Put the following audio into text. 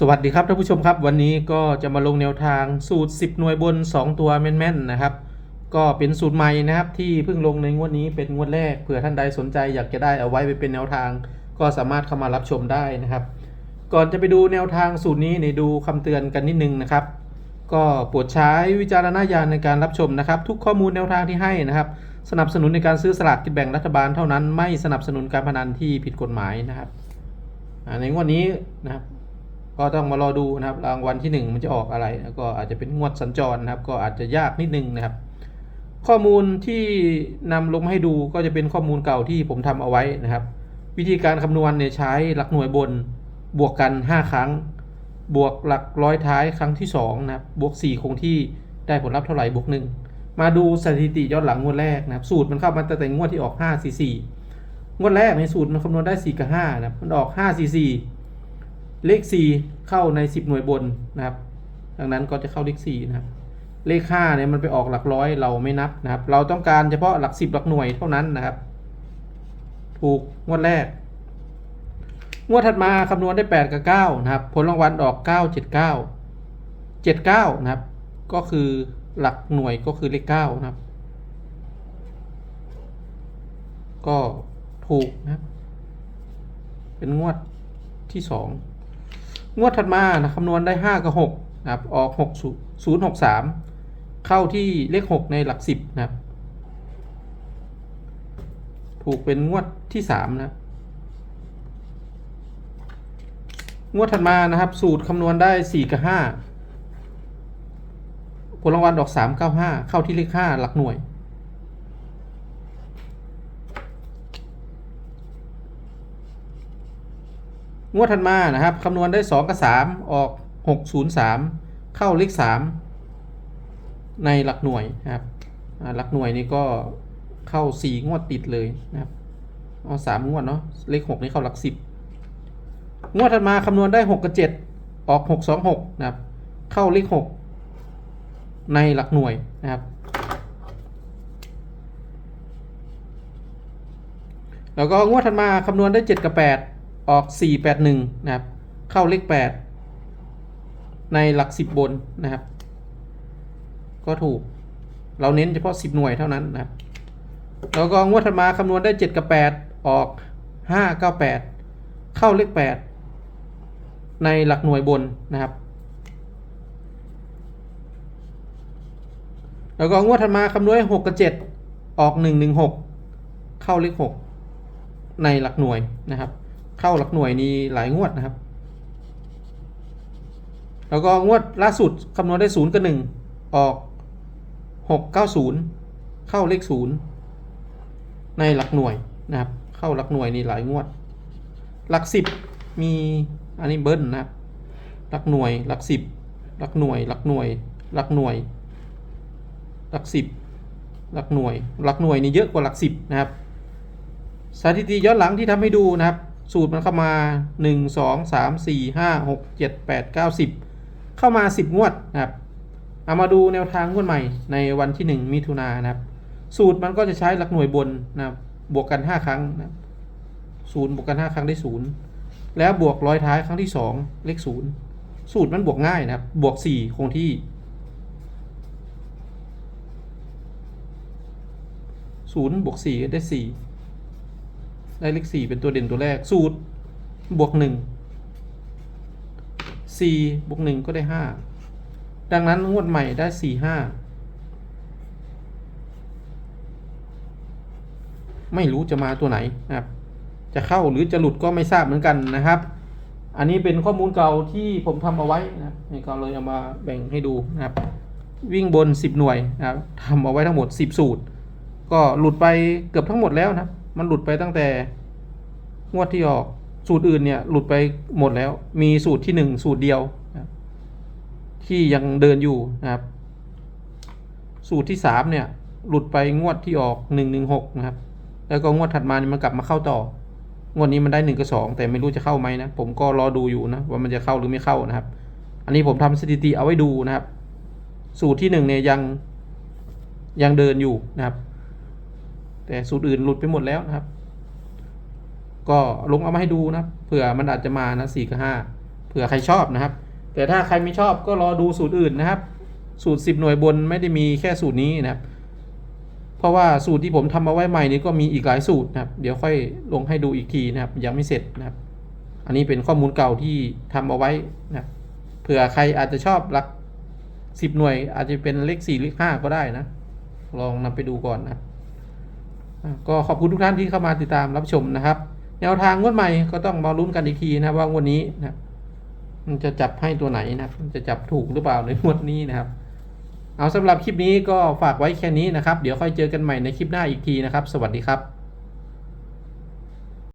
สวัสดีครับท่านผู้ชมครับ วันนี้ก็จะมาลงแนวทางสูตร 10 หน่วยบน 2 ตัวแม่นๆนะครับ ก็เป็นสูตรใหม่นะครับที่เพิ่งลงในงวดนี้เป็นงวดแรกเผื่อท่านใดสนใจอยากจะได้เอาไว้ไปเป็นแนวทาง ก็สามารถเข้ามารับชมได้นะครับ ก่อนจะไปดูแนวทางสูตรนี้ในดูคำเตือนกันนิดนึงนะครับ ก็โปรดใช้วิจารณญาณในการรับชมนะครับ ทุกข้อมูลแนวทางที่ให้นะครับ สนับสนุนในการซื้อสลากกินแบ่งรัฐบาลเท่านั้นไม่สนับสนุนการพนันที่ผิดกฎหมายนะครับในงวดนี้นะครับ ก็ต้องมารอดูนะครับรางวัลที่ 1 มันจะออกอะไรแล้วก็อาจจะเป็นงวดสัญจรนะครับ ก็อาจจะยากนิดนึงนะครับ ข้อมูลที่นำลงมาให้ดูก็จะเป็นข้อมูลเก่าที่ผมทำเอาไว้นะครับ วิธีการคำนวณเนี่ยใช้หลักหน่วยบนบวกกัน 5 ครั้ง บวกหลักร้อยท้ายครั้งที่2นะครับบวก 4 คงที่ได้ผลลัพธ์เท่าไหร่บวก 1 มาดูสถิติย้อนหลังงวดแรกนะครับ สูตรมันเข้ามาตั้งแต่งวดที่ออก5 4 4งวดแรกในสูตรมันคำนวณได้ 4 กับ5นะครับมันออก 5 4 4 เลข 4 เข้าใน 10 หน่วยบนนะครับ ดังนั้นก็จะเข้าเลข4นะครับ เลข5เนี่ยมันไปออกหลักร้อยเราไม่นับนะครับ เราต้องการเฉพาะหลัก 10 หลักหน่วยเท่านั้นนะครับ ถูกงวดแรก งวดถัดมาคำนวณได้ 8 กับ 9 นะครับ ผลรางวัลออก 9 7 9 7 9 นะครับ ก็คือหลักหน่วยก็คือเลข 9 นะครับ ก็ถูกนะครับ เป็นงวดที่2ง งวดถัดมานะคำนวณได้ 5 กับ6นะครับออก6 0 6 3 เข้าที่เลข 6 ในหลัก 10 นะครับ ถูกเป็นงวดที่ 3 นะครับงวดถัดมานะครับ สูตรคำนวณได้ 4 กับ 5 ผลรางวัลออก 3 9 5 เข้าที่เลข 5 หลักหน่วย งวดถัดมานะครับคำนวณได้ 2 กับ 3 ออก 603 เข้าเลข3ในหลักหน่วยนะครับหลักหน่วยนี่ก็เข้า 4 งวดติดเลยนะครับเอา3งวดเนาะเลข 6 นี่เข้าหลัก 10 งวดถัดมาคำนวณได้ 6 กับ 7 ออก 626 นะครับ เข้าเลข 6 ในหลักหน่วยนะครับแล้วก็งวดถัดมาคำนวณได้ 7 กับ 8 ออก 481 นะครับ เข้าเลข 8 ในหลัก 10 บนนะครับ ก็ถูก เราเน้นเฉพาะ 10 หน่วยเท่านั้นนะครับ แล้วก็งวดถัดมาคำนวณได้ 7 กับ 8 ออก 598 เข้าเลข 8 ในหลักหน่วยบนนะครับ แล้วก็งวดถัดมาคำนวณ6กับ 7 ออก 116 เข้าเลข 6 ในหลักหน่วยนะครับ เข้าหลักหน่วยนี้หลายงวดนะครับ แล้วก็งวดล่าสุดคำนวณได้0กับ1ออก690เข้าเลข0ในหลักหน่วยนะครับ เข้าหลักหน่วยนี่หลายงวด หลัก10มีอันนี้เบิ้ลนะครับ หลักหน่วยหลัก10หลักหน่วยหลักหน่วยหลักหน่วย หลัก10หลักหน่วย หลักหน่วยนี่เยอะกว่าหลัก10นะครับสถิติย้อนหลังที่ทำให้ดูนะครับ สูตรมันเข้ามา 1 2 3 4 5 6 7 8 9 10 เข้ามา 10 งวดนะครับ เอามาดูแนวทางงวดใหม่ในวันที่ 1 มิถุนายนนะครับ สูตรมันก็จะใช้หลักหน่วยบนนะครับบวกกัน 5 ครั้งนะครับศูนย์บวกกัน 5 ครั้งได้ 0 แล้วบวกร้อยท้ายครั้งที่ 2 เลข 0 สูตรมันบวกง่ายนะครับ บวก 4 คงที่ 0 บวก 4 ได้ 4 ได้เลข4เป็นตัวเด่นตัวแรก สูตร บวก1 4บวก1ก็ได้5ดังนั้นงวดใหม่ได้4 5ไม่รู้จะมาตัวไหนนะครับ จะเข้าหรือจะหลุดก็ไม่ทราบเหมือนกันนะครับ อันนี้เป็นข้อมูลเก่าที่ผมทำเอาไว้นะครับนี่ก็เลยเอามาแบ่งให้ดูนะครับ วิ่งบน 10 หน่วยนะครับทำเอาไว้ทั้งหมด 10 สูตร ก็หลุดไปเกือบทั้งหมดแล้วนะครับ มันหลุดไปตั้งแต่งวดที่ออก สูตรอื่นเนี่ยหลุดไปหมดแล้ว มีสูตรที่หนึ่งสูตรเดียวนะที่ยังเดินอยู่นะครับ สูตรที่สามเนี่ยหลุดไปงวดที่ออกหนึ่งหนึ่งหกนะครับ แล้วก็งวดถัดมานี่มันกลับมาเข้าต่องวดนี้มันได้หนึ่งกับสองแต่ไม่รู้จะเข้าไหมนะผมก็รอดูอยู่นะว่ามันจะเข้าหรือไม่เข้านะครับ อันนี้ผมทำสถิติเอาไว้ดูนะครับ สูตรที่หนึ่งเนี่ยยังยังเดินอยู่นะครับ แต่สูตรอื่นหลุดไปหมดแล้วนะครับ ก็ลงเอามาให้ดูนะครับเผื่อมันอาจจะมานะสี่กับห้าเผื่อใครชอบนะครับ แต่ถ้าใครไม่ชอบก็รอดูสูตรอื่นนะครับ สูตร10หน่วยบนไม่ได้มีแค่สูตรนี้นะครับ เพราะว่าสูตรที่ผมทำเอาไว้ใหม่นี้ก็มีอีกหลายสูตรนะครับ เดี๋ยวค่อยลงให้ดูอีกทีนะครับ ยังไม่เสร็จนะครับ อันนี้เป็นข้อมูลเก่าที่ทำเอาไว้นะครับเผื่อใครอาจจะชอบหลัก10หน่วยอาจจะเป็นเลข4เลข5ก็ได้นะ ลองนำไปดูก่อนนะครับอะ ก็ขอบคุณทุกท่านที่เข้ามาติดตามรับชมนะครับ แนวทางงวดใหม่ก็ต้องมาลุ้นกันอีกทีนะว่างวดนี้นะมันจะจับให้ตัวไหนนะมันจะจับถูกหรือเปล่าในงวดนี้นะครับ เอาสำหรับคลิปนี้ก็ฝากไว้แค่นี้นะครับ เดี๋ยวค่อยเจอกันใหม่ในคลิปหน้าอีกทีนะครับ สวัสดีครับ